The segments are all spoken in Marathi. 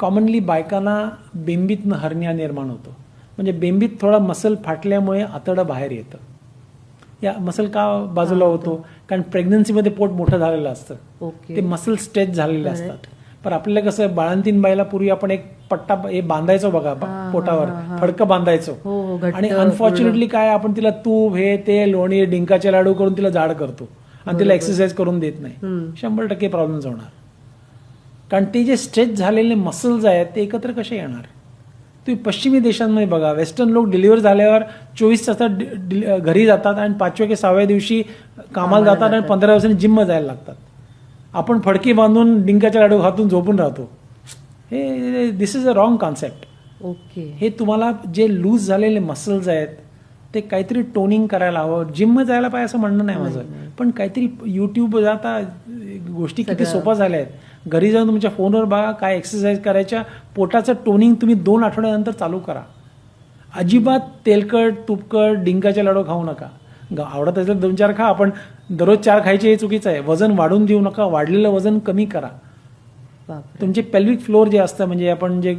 कॉमनली बायकांना बेंबीतनं हरनिया निर्माण होतो. म्हणजे बेंबीत थोडा मसल फाटल्यामुळे आतडं बाहेर येतं. या मसल का बाजूला होतो? कारण प्रेग्नन्सीमध्ये पोट मोठं झालेलं असतं. ते मसल स्ट्रेच झालेले असतात. पण आपल्याला कसं बाळंतीन बाईला पूर्वी आपण एक पट्टा हे बांधायचो बघा पोटावर. फडकं बांधायचो. हो हो आणि अनफॉर्च्युनेटली काय आपण तिला तूप हे ते लोणी डिंकाचे लाडू करून तिला जाड करतो. आणि तिला एक्सरसाइज करून देत नाही. शंभर टक्के प्रॉब्लेम्स होणार. कारण ते जे स्ट्रेच झालेले मसल्स आहेत ते एकत्र कसे येणार? तुम्ही पश्चिमी देशांमध्ये बघा वेस्टर्न लोक डिलिव्हर झाल्यावर चोवीस तासात घरी जातात आणि पाचव्या की सहाव्या दिवशी कामाला जातात आणि. पंधरा दिवसांनी जिम जायला लागतात. आपण फडकी बांधून डिंकाच्या लाडू खातून झोपून राहतो. हे this is a wrong concept okay. हे तुम्हाला जे लूज झालेले मसल्स आहेत ते काहीतरी टोनिंग करायला हवं. जिम जायला पाहिजे असं म्हणणं नाही माझं. पण काहीतरी युट्यूब आता गोष्टी किती. सोप्या झाल्या आहेत. घरी जाऊन तुमच्या फोनवर बघा काय एक्सरसाइज करायच्या. पोटाचं टोनिंग तुम्ही दोन आठवड्यानंतर चालू करा. अजिबात तेलकट तुपकट डिंकाचे लाडू खाऊ नका. आवडत असेल दोन चार खा. आपण दररोज चार खायचे हे चुकीचं आहे. वजन वाढून देऊ नका. वाढलेलं वजन कमी करा. तुमचे पेल्विक फ्लोअर जे असतं म्हणजे आपण जे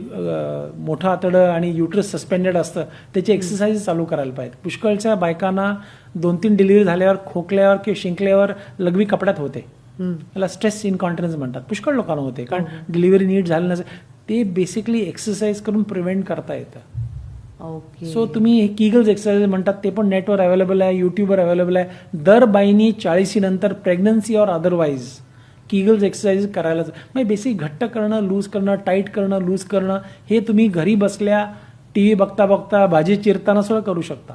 मोठं आतडं आणि युट्रस सस्पेंडेड असतं त्याची एक्सरसाइज चालू करायला पाहिजे पुष्कळच्या बायकांना दोन तीन डिलिव्हरी झाल्यावर खोकल्यावर किंवा शिंकल्यावर लघवी कपड्यात होते. त्याला स्ट्रेस इनकॉन्फिडन्स म्हणतात. पुष्कळ लोकांना होते. कारण डिलिव्हरी नीट झाली नसेल. ते बेसिकली एक्सरसाइज करून प्रिव्हेंट करता येतं. ओके सो तुम्ही हे किगल्स एक्सरसाइज म्हणतात ते पण नेटवर अवेलेबल आहे युट्यूबवर अवेलेबल आहे. दर बाईनी चाळीसी नंतर प्रेग्नन्सी और अदरवाईज किगल्स एक्सरसाइज करायलाच म्हणजे बेसिक घट्ट करणं लूज करणं टाईट करणं लूज करणं हे तुम्ही घरी बसल्या टी व्ही बघता बघता भाजी चिरताना सुद्धा करू शकता.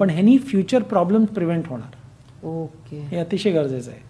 पण ह्यानी फ्युचर प्रॉब्लेम प्रिव्हेंट होणार. ओके हे अतिशय गरजेचं आहे.